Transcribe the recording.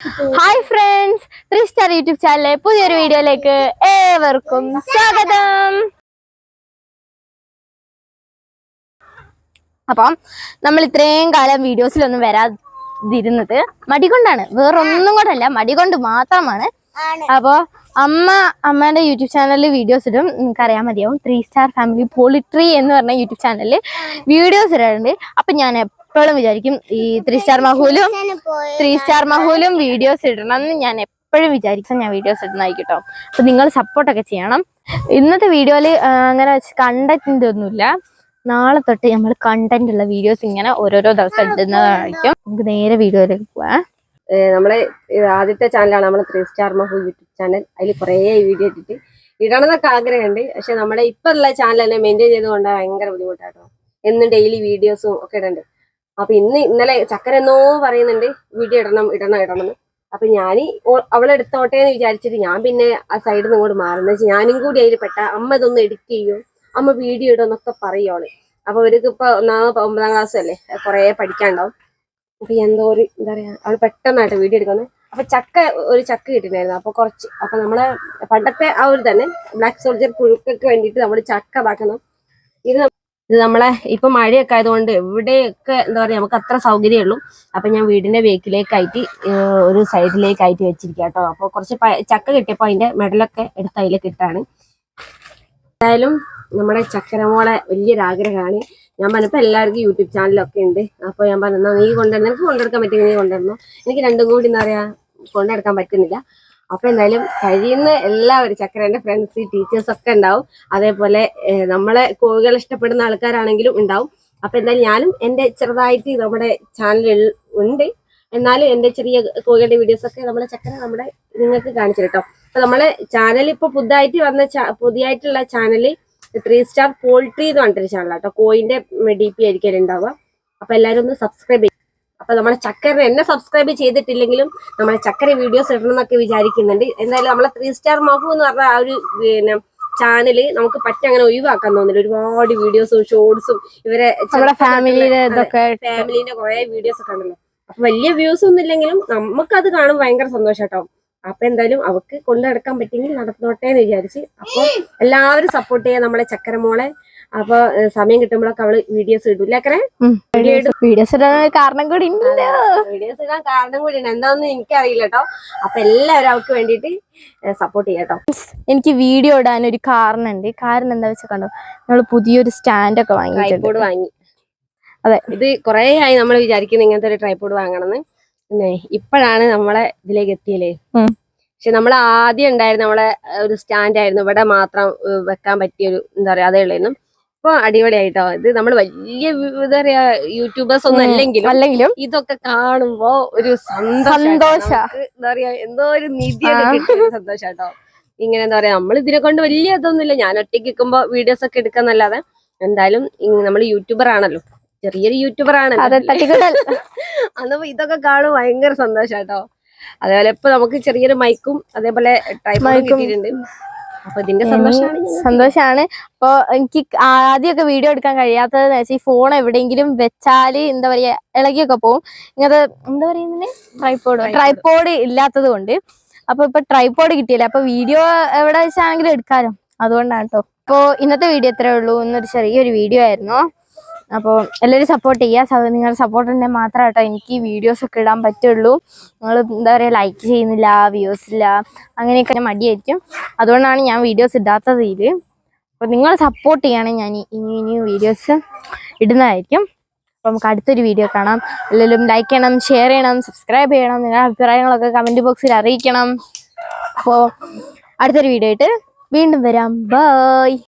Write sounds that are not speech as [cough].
Hi friends three star YouTube ചാനലിലെ പുതിയൊരു വീഡിയോയിലേക്ക് ഏവർക്കും സ്വാഗതം. അപ്പം നമ്മൾ ഇത്രയും കാലം വീഡിയോസിലൊന്നും വരാതിരുന്നത് മടി കൊണ്ടാണ് വേറൊന്നും കൊണ്ടല്ല മടി കൊണ്ട് മാത്രമാണ് അപ്പോ അമ്മ അമ്മേന്റെ യൂട്യൂബ് ചാനലിൽ വീഡിയോസ് ഇടും. നിങ്ങൾക്ക് അറിയാൻ മതിയാവും. ത്രീ സ്റ്റാർ ഫാമിലി പോളിട്രി എന്ന് പറഞ്ഞ യൂട്യൂബ് ചാനലിൽ വീഡിയോസ് ഇടാറുണ്ട്. അപ്പൊ ഞാൻ എപ്പോഴും വിചാരിക്കും ഈ ത്രീ സ്റ്റാർ മഹൂലും ത്രീ സ്റ്റാർ മഹൂലും വീഡിയോസ് ഇടണം എന്ന് ഞാൻ എപ്പോഴും വിചാരിക്കും. ഞാൻ വീഡിയോസ് ഇടുന്നതായിരിക്കും അപ്പൊ നിങ്ങൾ സപ്പോർട്ടൊക്കെ ചെയ്യണം. ഇന്നത്തെ വീഡിയോയിൽ അങ്ങനെ കണ്ടന്റ് ഒന്നുമില്ല. നാളെ തൊട്ട് നമ്മൾ കണ്ടന്റ് ഉള്ള വീഡിയോസ് ഇങ്ങനെ ഓരോരോ ദിവസം ഇടുന്നതായിരിക്കും. നമുക്ക് നേരെ വീഡിയോയിലേക്ക് പോവാം. നമ്മളെ ആദ്യത്തെ ചാനലാണ് നമ്മളെ ത്രീ സ്റ്റാർ മഹു യൂട്യൂബ് ചാനൽ അതിൽ കുറേ വീഡിയോ ഇട്ടിട്ട് ഇടണം എന്നൊക്കെ ആഗ്രഹമുണ്ട്. പക്ഷെ നമ്മുടെ ഇപ്പൊ ഉള്ള ചാനൽ തന്നെ മെയിന്റെയിൻ ചെയ്തുകൊണ്ട് ഭയങ്കര ബുദ്ധിമുട്ടാട്ടോ. എന്നും ഡെയിലി വീഡിയോസും ഒക്കെ ഇടണ്ട്. അപ്പൊ ഇന്ന് ഇന്നലെ ചക്കര എന്നോ പറയുന്നുണ്ട് വീഡിയോ ഇടണം ഇടണം ഇടണം അപ്പൊ ഞാൻ അവളെടുത്തോട്ടെ എന്ന് വിചാരിച്ചിട്ട് ഞാൻ പിന്നെ ആ സൈഡിൽ നിന്ന് ഇങ്ങോട്ട് വെച്ചാൽ ഞാനും കൂടി അതിൽ പെട്ട അമ്മ ഇതൊന്ന് എഡിറ്റ് ചെയ്യും അമ്മ വീഡിയോ ഇടുമെന്നൊക്കെ എന്നൊക്കെ അവൾ. അപ്പൊ അവർക്ക് ഇപ്പൊ ഒന്നാമത് ഒമ്പതാം ക്ലാസ് അല്ലേ കുറെ പഠിക്കാണ്ടാവും അപ്പൊ എന്തോ ഒരു എന്താ പറയാ അവൾ പെട്ടെന്നായിട്ട് വീഡിയോ എടുക്കുന്നത് അപ്പൊ ചക്ക ഒരു ചക്ക കിട്ടിണ്ടായിരുന്നു അപ്പൊ കുറച്ച് അപ്പൊ നമ്മളെ പണ്ടത്തെ ആ ഒരു തന്നെ ബ്ലാക്ക് സോൾജർ പുഴുക്കൊക്കെ വേണ്ടിയിട്ട് നമ്മൾ ചക്ക ഇതാക്കണം ഇത് നമ്മളെ ഇപ്പൊ മഴയൊക്കെ ആയതുകൊണ്ട് എവിടെയൊക്കെ എന്താ പറയാ നമുക്ക് അത്ര സൗകര്യമേ അപ്പൊ ഞാൻ വീടിന്റെ വേക്കിലേക്ക് ആയിട്ട് ഒരു സൈഡിലേക്കായിട്ട് വെച്ചിരിക്കുക കേട്ടോ അപ്പൊ കുറച്ച് ചക്ക കിട്ടിയപ്പോ അതിന്റെ മെഡലൊക്കെ എടുത്ത് അതിലേക്ക് ഇട്ടാണ് എന്തായാലും നമ്മുടെ ചക്കരമോളെ വലിയൊരു ആഗ്രഹമാണ്. ഞാൻ പറഞ്ഞപ്പോ എല്ലാവർക്കും യൂട്യൂബ് ചാനലൊക്കെ ഉണ്ട്. അപ്പൊ ഞാൻ പറഞ്ഞു നീ കൊണ്ടുവരണം എനിക്ക് കൊണ്ടെടുക്കാൻ പറ്റുമെങ്കിൽ നീ കൊണ്ടുവരണം എനിക്ക് രണ്ടും കൂടി എന്താ പറയാ കൊണ്ടെടുക്കാൻ പറ്റുന്നില്ല. അപ്പൊ എന്തായാലും കഴിയുന്ന എല്ലാവരും ചക്കരന്റെ ഫ്രണ്ട്സ് ടീച്ചേഴ്സ് ഒക്കെ ഉണ്ടാവും. അതേപോലെ നമ്മളെ കോഴികൾ ഇഷ്ടപ്പെടുന്ന ആൾക്കാരാണെങ്കിലും ഉണ്ടാവും. അപ്പൊ എന്തായാലും ഞാനും എന്റെ ചെറുതായിട്ട് നമ്മുടെ ചാനലിൽ ഉണ്ട്. എന്നാലും എന്റെ ചെറിയ കോഴികളുടെ വീഡിയോസ് ഒക്കെ നമ്മളെ ചക്കര നമ്മുടെ നിങ്ങൾക്ക് കാണിച്ചു കേട്ടോ അപ്പൊ നമ്മളെ ചാനൽ ഇപ്പൊ പുതുതായിട്ട് വന്ന പുതിയായിട്ടുള്ള ചാനൽ ത്രീ സ്റ്റാർ പോൾട്രി എന്ന് പറഞ്ഞിട്ടൊരു ചാനലാട്ടോ കോയിന്റെ ഡി പി ആയിരിക്കും ഉണ്ടാവുക അപ്പൊ എല്ലാവരും ഒന്ന് സബ്സ്ക്രൈബ് ചെയ്യും അപ്പൊ നമ്മളെ ചക്കര എന്നെ സബ്സ്ക്രൈബ് ചെയ്തിട്ടില്ലെങ്കിലും നമ്മളെ ചക്കര വീഡിയോസ് ഇടണം എന്നൊക്കെ വിചാരിക്കുന്നുണ്ട്. എന്തായാലും നമ്മളെ ത്രീ സ്റ്റാർ മഹു എന്ന് പറഞ്ഞ ആ ഒരു പിന്നെ ചാനൽ നമുക്ക് പറ്റി അങ്ങനെ ഒഴിവാക്കാൻ തോന്നില്ല ഒരുപാട് വീഡിയോസും ഷോർട്സും ഇവരെ നമ്മുടെ ഫാമിലിയിലെ ഫാമിലിന്റെ കുറെ വീഡിയോസ് ഒക്കെ ഉണ്ടല്ലോ. അപ്പൊ വലിയ വ്യൂസ് ഒന്നും ഇല്ലെങ്കിലും നമുക്കത് കാണും ഭയങ്കര സന്തോഷം കേട്ടോ അപ്പൊ എന്തായാലും അവക്ക് കൊണ്ടു നടക്കാൻ പറ്റിയെങ്കിൽ നടന്നോട്ടെ എന്ന് വിചാരിച്ച് അപ്പൊ എല്ലാവരും സപ്പോർട്ട് ചെയ്യാൻ നമ്മളെ ചക്കരമോളെ. അപ്പൊ സമയം കിട്ടുമ്പോഴൊക്കെ അവൾ വീഡിയോസ് ഇടൂല അക്കറെ വീഡിയോസ് ഇടാൻ കാരണം കൂടി ഉണ്ട്. വീഡിയോസ് ഇടാൻ കാരണം കൂടി എന്താണെന്ന് എനിക്കറിയില്ല കേട്ടോ അപ്പൊ എല്ലാവരും അവൾക്ക് വേണ്ടിയിട്ട് സപ്പോർട്ട് ചെയ്യാം കേട്ടോ എനിക്ക് വീഡിയോ ഇടാൻ ഒരു കാരണം ഉണ്ട്. കാരണം എന്താ വെച്ചാൽ കണ്ടോ? നമ്മൾ പുതിയൊരു സ്റ്റാൻഡ് ഒക്കെ ട്രൈപോഡ് വാങ്ങി. അതെ. ഇത് കുറെ ആയി നമ്മൾ വിചാരിക്കുന്നത് ഇങ്ങനത്തെ ഒരു ട്രൈപോഡ് വാങ്ങണമെന്ന് പിന്നെ ഇപ്പോഴാണ് നമ്മളെ ഇതിലേക്ക് എത്തിയല്ലേ? പക്ഷെ നമ്മൾ ആദ്യം ഉണ്ടായിരുന്ന നമ്മളെ ഒരു സ്റ്റാൻഡ് ആയിരുന്നു. ഇവിടെ മാത്രം വെക്കാൻ പറ്റിയ ഒരു എന്താ പറയാ അതേ ഉള്ളായിരുന്നു. ഇപ്പൊ അടിപൊളിയായിട്ടോ. ഇത് നമ്മൾ വലിയ വിവിധ എന്താ പറയാ യൂട്യൂബേഴ്സ് ഒന്നും അല്ലെങ്കിലും അല്ലെങ്കിലും ഇതൊക്കെ കാണുമ്പോ ഒരു സന്തോഷം. എന്താ പറയാ എന്തോ ഒരു നിധി സന്തോഷാട്ടോ. ഇങ്ങനെ എന്താ പറയാ നമ്മൾ ഇതിനെ കൊണ്ട് വലിയ ഇതൊന്നുമില്ല. ഞാൻ ഒറ്റയ്ക്ക് നിൽക്കുമ്പോ വീഡിയോസ് ഒക്കെ എടുക്കാന്നല്ലാതെ എന്തായാലും നമ്മൾ യൂട്യൂബർ ആണല്ലോ. ചെറിയൊരു യൂട്യൂബർ ആണല്ലോ. [laughs] അന്നപ്പോ ഇതൊക്കെ കാണും ഭയങ്കര സന്തോഷാട്ടോ. അതേപോലെ ഇപ്പൊ നമുക്ക് ചെറിയൊരു മൈക്കും അതേപോലെ ടൈപ്പ്. കിട്ടിയിട്ടുണ്ട്. അപ്പൊ ഇതിന്റെ സന്തോഷമാണ് ഞങ്ങൾക്ക്. സന്തോഷാണ്. അപ്പൊ എനിക്ക് ആദ്യമൊക്കെ വീഡിയോ എടുക്കാൻ കഴിയാത്തത് വെച്ചാൽ ഈ ഫോൺ എവിടെയെങ്കിലും വെച്ചാൽ എന്താ പറയാ ഇളകിയൊക്കെ പോവും. ഇങ്ങനത്തെ എന്താ പറയുന്നതിന് ട്രൈപ്പോഡ് ട്രൈപോഡ് ട്രൈപ്പോഡ് ഇല്ലാത്തത് കൊണ്ട്. അപ്പൊ ഇപ്പൊ ട്രൈപ്പോഡ് കിട്ടിയില്ല. അപ്പൊ വീഡിയോ എവിടെ വെച്ചാണെങ്കിലും എടുക്കാലോ. അതുകൊണ്ടാണ് കേട്ടോ അപ്പോ ഇന്നത്തെ വീഡിയോ ഇത്രേ ഉള്ളൂ. എന്നൊരു ചെറിയൊരു വീഡിയോ ആയിരുന്നു. അപ്പോൾ എല്ലാവരും സപ്പോർട്ട് ചെയ്യുക നിങ്ങളുടെ സപ്പോർട്ട് ഉണ്ടെങ്കിൽ മാത്രമേ കേട്ടോ എനിക്ക് വീഡിയോസ് ഇടാൻ പറ്റുള്ളൂ. നിങ്ങൾ എന്താ പറയുക ലൈക്ക് ചെയ്യുന്നില്ല വ്യൂസ് ഇല്ല അങ്ങനെയൊക്കെ ഞാൻ മടിയായിരിക്കും. അതുകൊണ്ടാണ് ഞാൻ വീഡിയോസ് ഇടാത്തത് ഇതിൽ അപ്പോൾ നിങ്ങൾ സപ്പോർട്ട് ചെയ്യുകയാണെങ്കിൽ ഞാൻ ഇനി ഇനി വീഡിയോസ് ഇടുന്നതായിരിക്കും. അപ്പോൾ നമുക്ക് അടുത്തൊരു വീഡിയോ കാണാം. എല്ലാവരും ലൈക്ക് ചെയ്യണം ഷെയർ ചെയ്യണം സബ്സ്ക്രൈബ് ചെയ്യണം. നിങ്ങളുടെ അഭിപ്രായങ്ങളൊക്കെ കമന്റ് ബോക്സിൽ അറിയിക്കണം. അപ്പോൾ അടുത്തൊരു വീഡിയോ ആയിട്ട് വീണ്ടും വരാം. ബൈ